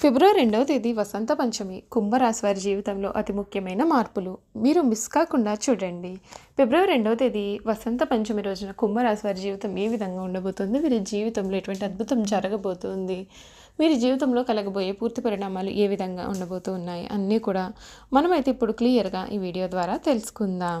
ఫిబ్రవరి రెండవ తేదీ వసంత పంచమి కుంభరాశి వారి జీవితంలో అతి ముఖ్యమైన మార్పులు. మీరు మిస్ కాకుండా చూడండి. ఫిబ్రవరి రెండవ తేదీ వసంత పంచమి రోజున కుంభరాశి వారి జీవితం ఏ విధంగా ఉండబోతుంది? వీరి జీవితంలో ఎటువంటి అద్భుతం జరగబోతుంది? వీరి జీవితంలో కలగబోయే పూర్తి పరిణామాలు ఏ విధంగా ఉండబోతున్నాయి? అన్నీ కూడా మనమైతే ఇప్పుడు క్లియర్గా ఈ వీడియో ద్వారా తెలుసుకుందాం.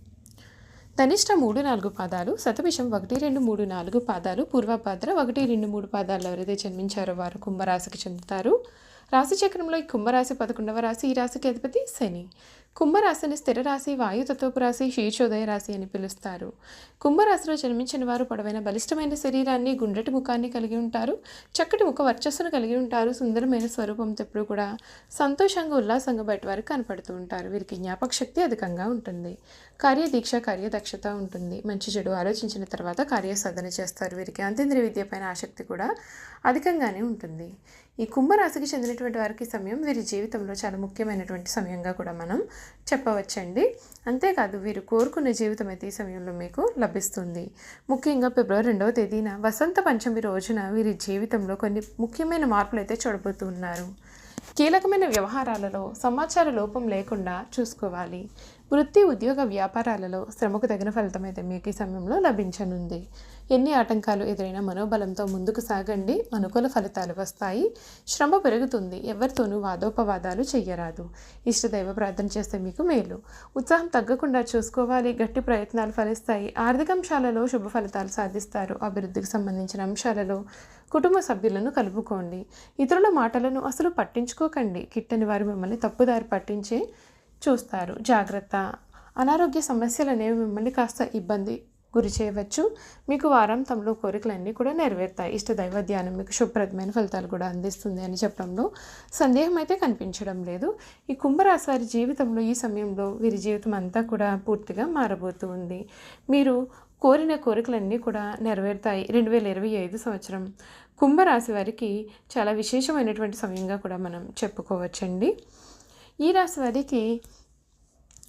ధనిష్ట మూడు నాలుగు పాదాలు శతభిషం ఒకటి రెండు మూడు నాలుగు పాదాలు పూర్వభద్ర ఒకటి రెండు మూడు పాదాలు ఎవరైతే జన్మించారో వారు కుంభరాశికి చెందుతారు. రాశి చక్రంలో ఈ కుంభరాశి పదకొండవ రాశి ఈ రాశికి అధిపతి శని. కుంభరాశిని స్థిర రాశి వాయుతత్వపు రాశి శీర్షోదయ రాశి అని పిలుస్తారు. కుంభరాశిలో జన్మించిన వారు పొడవైన బలిష్టమైన శరీరాన్ని గుండ్రటి ముఖాన్ని కలిగి ఉంటారు. చక్కటి ముఖ వర్చస్సును కలిగి ఉంటారు. సుందరమైన స్వరూపంతో ఎప్పుడు కూడా సంతోషంగా ఉల్లాసంగా బయట వారికి కనపడుతూ ఉంటారు. వీరికి జ్ఞాపక శక్తి అధికంగా ఉంటుంది. కార్యదీక్ష కార్యదక్షత ఉంటుంది. మంచి చెడు ఆలోచించిన తర్వాత కార్యసాధన చేస్తారు. వీరికి అంతేంద్రియ విద్యపైన ఆసక్తి కూడా అధికంగానే ఉంటుంది. ఈ కుంభరాశికి చెందినటువంటి వారికి సమయం వీరి జీవితంలో చాలా ముఖ్యమైనటువంటి సమయంగా కూడా మనం చెప్పవచ్చండి. అంతేకాదు వీరు కోరుకున్న జీవితం అయితే ఈ సమయంలో మీకు లభిస్తుంది. ముఖ్యంగా ఫిబ్రవరి రెండవ తేదీన వసంత పంచమి రోజున వీరి జీవితంలో కొన్ని ముఖ్యమైన మార్పులు అయితే చూడబోతున్నారు కీలకమైన వ్యవహారాలలో సమాచార లోపం లేకుండా చూసుకోవాలి. వృత్తి ఉద్యోగ వ్యాపారాలలో శ్రమకు తగిన ఫలితం అయితే మీకు ఈ సమయంలో లభించనుంది. ఎన్ని ఆటంకాలు ఎదురైనా మనోబలంతో ముందుకు సాగండి. అనుకూల ఫలితాలు వస్తాయి. శ్రమ పెరుగుతుంది. ఎవరితోనూ వాదోపవాదాలు చెయ్యరాదు. ఇష్టదైవ ప్రార్థన చేస్తే మీకు మేలు. ఉత్సాహం తగ్గకుండా చూసుకోవాలి. గట్టి ప్రయత్నాలు ఫలిస్తాయి. ఆర్థిక అంశాలలో శుభ ఫలితాలు సాధిస్తారు. అభివృద్ధికి సంబంధించిన అంశాలలో కుటుంబ సభ్యులను కలుపుకోండి. ఇతరుల మాటలను అసలు పట్టించుకోకండి. కిట్టని వారు మిమ్మల్ని తప్పుదారి పట్టించి చూస్తారు. జాగ్రత్త. అనారోగ్య సమస్యలు అనేవి మిమ్మల్ని కాస్త ఇబ్బంది గురి చేయవచ్చు. మీకు వారాంతంలో కోరికలన్నీ కూడా నెరవేరుతాయి. ఇష్ట దైవ ధ్యానం మీకు శుభ్రతమైన ఫలితాలు కూడా అందిస్తుంది అని చెప్పడంలో సందేహం అయితే కనిపించడం లేదు. ఈ కుంభరాశి వారి జీవితంలో ఈ సమయంలో వీరి జీవితం అంతా కూడా పూర్తిగా మారబోతూ ఉంది. మీరు కోరిన కోరికలన్నీ కూడా నెరవేరుతాయి. రెండు వేల ఇరవై ఐదు సంవత్సరం కుంభరాశి వారికి చాలా విశేషమైనటువంటి సమయంగా కూడా మనం చెప్పుకోవచ్చండి. ఈ రాశి వారికి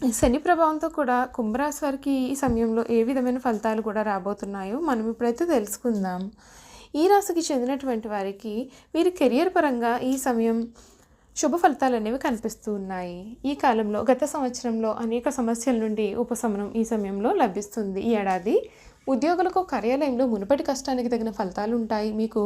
శని ప్రభావంతో కూడా కుంభరాశి వారికి ఈ సమయంలో ఏ విధమైన ఫలితాలు కూడా రాబోతున్నాయో మనం ఇప్పుడైతే తెలుసుకుందాం. ఈ రాశికి చెందినటువంటి వారికి వీరి కెరియర్ పరంగా ఈ సమయం శుభ ఫలితాలు అనేవి కనిపిస్తూ ఉన్నాయి. ఈ కాలంలో గత సంవత్సరంలో అనేక సమస్యల నుండి ఉపశమనం ఈ సమయంలో లభిస్తుంది. ఈ ఏడాది ఉద్యోగులకు కార్యాలయంలో మునుపటి కష్టానికి తగిన ఫలితాలు ఉంటాయి. మీకు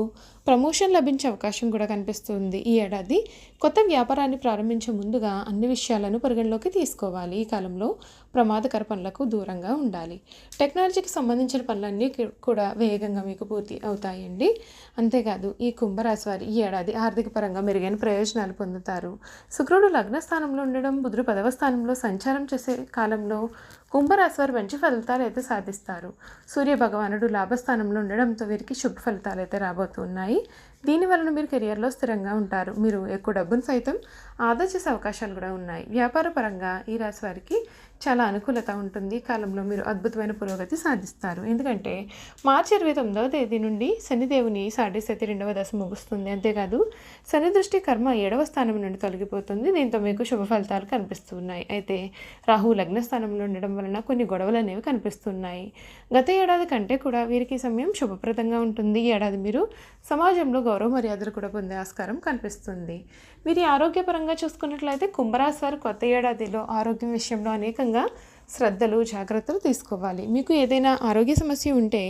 ప్రమోషన్ లభించే అవకాశం కూడా కనిపిస్తుంది. ఈ ఏడాది కొత్త వ్యాపారాన్ని ప్రారంభించే ముందుగా అన్ని విషయాలను పరిగణలోకి తీసుకోవాలి. ఈ కాలంలో ప్రమాదకర పనులకు దూరంగా ఉండాలి. టెక్నాలజీకి సంబంధించిన పనులన్నీ కూడా వేగంగా మీకు పూర్తి అవుతాయండి. అంతేకాదు ఈ కుంభరాశి వారి ఈ ఏడాది ఆర్థిక పరంగా మెరుగైన ప్రయోజనాలు పొందుతారు. శుక్రుడు లగ్న స్థానంలో ఉండడం బుధుడు పదవ స్థానంలో సంచారం చేసే కాలంలో కుంభరాశి వారు మంచి ఫలితాలు అయితే సాధిస్తారు. సూర్య భగవానుడు లాభస్థానంలో ఉండడంతో వీరికి శుభ ఫలితాలు అయితే రాబోతున్నాయి. దీని వలన మీరు కెరియర్లో స్థిరంగా ఉంటారు. మీరు ఎక్కువ డబ్బును సైతం ఆదా చేసే అవకాశాలు కూడా ఉన్నాయి. వ్యాపార పరంగా ఈ రాశి వారికి చాలా అనుకూలత ఉంటుంది. కాలంలో మీరు అద్భుతమైన పురోగతి సాధిస్తారు. ఎందుకంటే మార్చి ఇరవై తొమ్మిదవ తేదీ నుండి శనిదేవుని సాడేసతి రెండవ దశ ముగుస్తుంది. అంతేకాదు శని దృష్టి కర్మ ఏడవ స్థానం నుండి తొలగిపోతుంది. దీంతో మీకు శుభ ఫలితాలు కనిపిస్తున్నాయి. అయితే రాహు లగ్న స్థానంలో ఉండడం వలన కొన్ని గొడవలు అనేవి కనిపిస్తున్నాయి. గత ఏడాది కంటే కూడా వీరికి సమయం శుభప్రదంగా ఉంటుంది. ఈ ఏడాది మీరు సమాజంలో గౌరవ మర్యాదలు కూడా పొందే ఆస్కారం కనిపిస్తుంది. వీరి ఆరోగ్యపరంగా చూసుకున్నట్లయితే కుంభరాశి వారు కొత్త ఏడాదిలో ఆరోగ్యం విషయంలో అనేకంగా శ్రద్ధలు జాగ్రత్తలు తీసుకోవాలి. మీకు ఏదైనా ఆరోగ్య సమస్య ఉంటే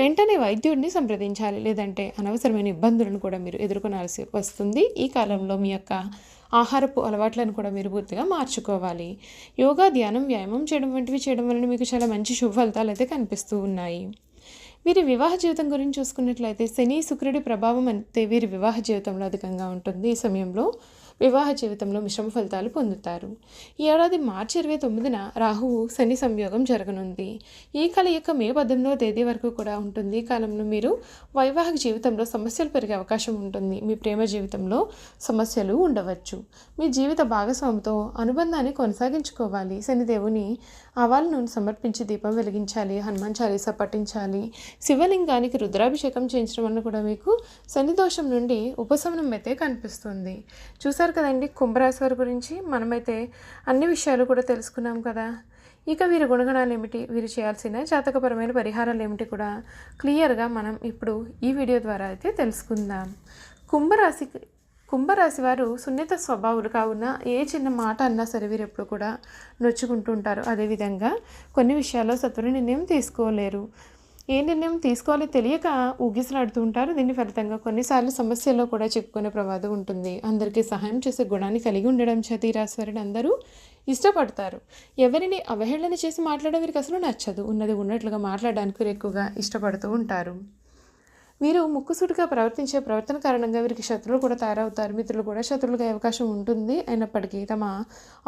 వెంటనే వైద్యుడిని సంప్రదించాలి. లేదంటే అనవసరమైన ఇబ్బందులను కూడా మీరు ఎదుర్కొనాల్సి వస్తుంది. ఈ కాలంలో మీ యొక్క ఆహారపు అలవాట్లను కూడా మీరు పూర్తిగా మార్చుకోవాలి. యోగా ధ్యానం వ్యాయామం చేయడం వంటివి చేయడం వలన మీకు చాలా మంచి శుభ ఫలితాలు అయితే కనిపిస్తూ ఉన్నాయి. వీరి వివాహ జీవితం గురించి చూసుకున్నట్లయితే శని శుక్రుడి ప్రభావం అంతే వీరి వివాహ జీవితంలో అధికంగా ఉంటుంది ఈ సమయంలో. వివాహ జీవితంలో మిశ్రమ ఫలితాలు పొందుతారు. ఈ ఏడాది మార్చి ఇరవై తొమ్మిదిన రాహువు శని సంయోగం జరగనుంది. ఈ కలయిక మే పద్దెనిమిదవ తేదీ వరకు కూడా ఉంటుంది. ఈ కాలంలో మీరు వైవాహిక జీవితంలో సమస్యలు పెరిగే అవకాశం ఉంటుంది. మీ ప్రేమ జీవితంలో సమస్యలు ఉండవచ్చు. మీ జీవిత భాగస్వామితో అనుబంధాన్ని కొనసాగించుకోవాలి. శనిదేవుని ఆవాలను సమర్పించి దీపం వెలిగించాలి. హనుమాన్ చాలీస పఠించాలి. శివలింగానికి రుద్రాభిషేకం చేయించడం వలన కూడా మీకు శని దోషం నుండి ఉపశమనం అయితే కనిపిస్తుంది. చూసారు కదండి కుంభరాశి వారి గురించి. మనమైతే అన్ని విషయాలు కూడా తెలుసుకున్నాం కదా. ఇక వీరి గుణగణాలు ఏమిటి? వీరు చేయాల్సిన జాతకపరమైన పరిహారాలు ఏమిటి కూడా క్లియర్గా మనం ఇప్పుడు ఈ వీడియో ద్వారా అయితే తెలుసుకుందాం. కుంభరాశి కుంభరాశి వారు సున్నిత స్వభావులు కావున ఏ చిన్న మాట అన్నా సరే వీరు ఎప్పుడు కూడా నొచ్చుకుంటుంటారు అదేవిధంగా కొన్ని విషయాల్లో సత్వర నిర్ణయం తీసుకోలేరు. ఏ నిర్ణయం తీసుకోవాలో తెలియక ఊగిసలాడుతూ ఉంటారు. దీని ఫలితంగా కొన్నిసార్లు సమస్యల్లో కూడా చిక్కుకునే ప్రమాదం ఉంటుంది. అందరికీ సహాయం చేసే గుణాన్ని కలిగి ఉండడం చేత ఈ రాశివారిని అందరూ ఇష్టపడతారు. ఎవరిని అవహేళన చేసి మాట్లాడడం వీరికి అసలు నచ్చదు. ఉన్నది ఉన్నట్లుగా మాట్లాడడానికి ఎక్కువగా ఇష్టపడుతూ ఉంటారు. వీరు ముక్కుసూటిగా ప్రవర్తించే ప్రవర్తన కారణంగా వీరికి శత్రువులు కూడా తయారవుతారు. మిత్రులు కూడా శత్రువులుగా అవకాశం ఉంటుంది. అయినప్పటికీ తమ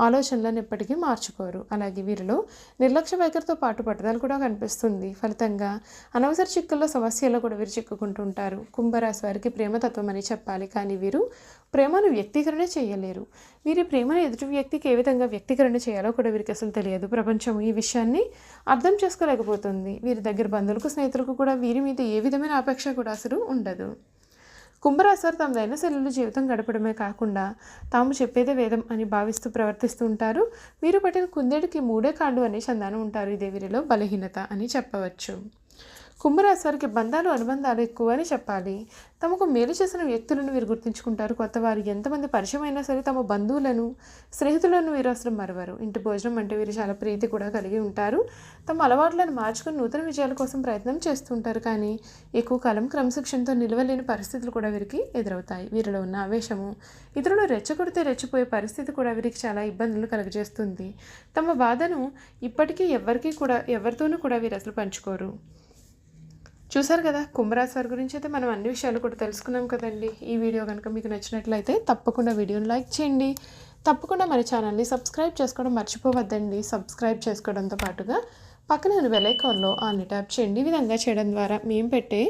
ఆలోచనలను ఎప్పటికీ మార్చుకోరు. అలాగే వీరిలో నిర్లక్ష్య వైఖరితో పాటు పట్టుదల కూడా కనిపిస్తుంది. ఫలితంగా అనవసర చిక్కుల్లో సమస్యల్లో కూడా వీరు చిక్కుకుంటుంటారు కుంభరాశి వారికి ప్రేమతత్వం అని చెప్పాలి. కానీ వీరు ప్రేమను వ్యక్తీకరణ చేయలేరు. వీరి ప్రేమను ఎదుటి వ్యక్తికి ఏ విధంగా వ్యక్తీకరణ చేయాలో కూడా వీరికి అసలు తెలియదు. ప్రపంచం ఈ విషయాన్ని అర్థం చేసుకోలేకపోతుంది. వీరి దగ్గర బంధువులకు స్నేహితులకు కూడా వీరి మీద ఏ విధమైన ఆపేక్ష కూడా అసలు ఉండదు. కుంభరాశి తమ దైనశైలిలో జీవితం గడపడమే కాకుండా తాము చెప్పేదే వేదం అని భావిస్తూ ప్రవర్తిస్తూ ఉంటారు. వీరు పట్టిన కుందేడికి మూడే కాళ్ళు అనే చందానం ఉంటారు. ఇదే వీరిలో బలహీనత అని చెప్పవచ్చు. కుంభరాశి వారికి బంధాలు అనుబంధాలు ఎక్కువ అని చెప్పాలి. తమకు మేలు చేసిన వ్యక్తులను వీరు గుర్తుంచుకుంటారు. కొత్త వారు ఎంతమంది పరిచయం అయినా సరే తమ బంధువులను స్నేహితులను వీరు అసలు మరవరు. ఇంటి భోజనం అంటే వీరు చాలా ప్రీతి కూడా కలిగి ఉంటారు. తమ అలవాట్లను మార్చుకుని నూతన విజయాల కోసం ప్రయత్నం చేస్తుంటారు కానీ ఎక్కువ కాలం క్రమశిక్షణతో నిలవలేని పరిస్థితులు కూడా వీరికి ఎదురవుతాయి. వీరిలో ఉన్న ఆవేశము ఇతరులు రెచ్చగొడితే రెచ్చిపోయే పరిస్థితి కూడా వీరికి చాలా ఇబ్బందులు కలుగజేస్తుంది. తమ బాధను ఇప్పటికీ ఎవరికీ కూడా ఎవరితోనూ కూడా వీరు అసలు పంచుకోరు. చూసారు కదా కుంభరాశి వారి గురించి అయితే మనం అన్ని విషయాలు కూడా తెలుసుకున్నాం కదండి. ఈ వీడియో కనుక మీకు నచ్చినట్లయితే తప్పకుండా వీడియోని లైక్ చేయండి. తప్పకుండా మన ఛానల్ని సబ్స్క్రైబ్ చేసుకోవడం మర్చిపోవద్దండి. సబ్స్క్రైబ్ చేసుకోవడంతో పాటుగా పక్కన వెలైకాన్లో ఆన్ని ట్యాప్ చేయండి. ఈ విధంగా చేయడం ద్వారా మేము పెట్టే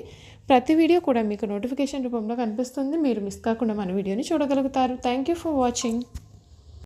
ప్రతి వీడియో కూడా మీకు నోటిఫికేషన్ రూపంలో కనిపిస్తుంది. మీరు మిస్ కాకుండా మన వీడియోని చూడగలుగుతారు. Thank you for watching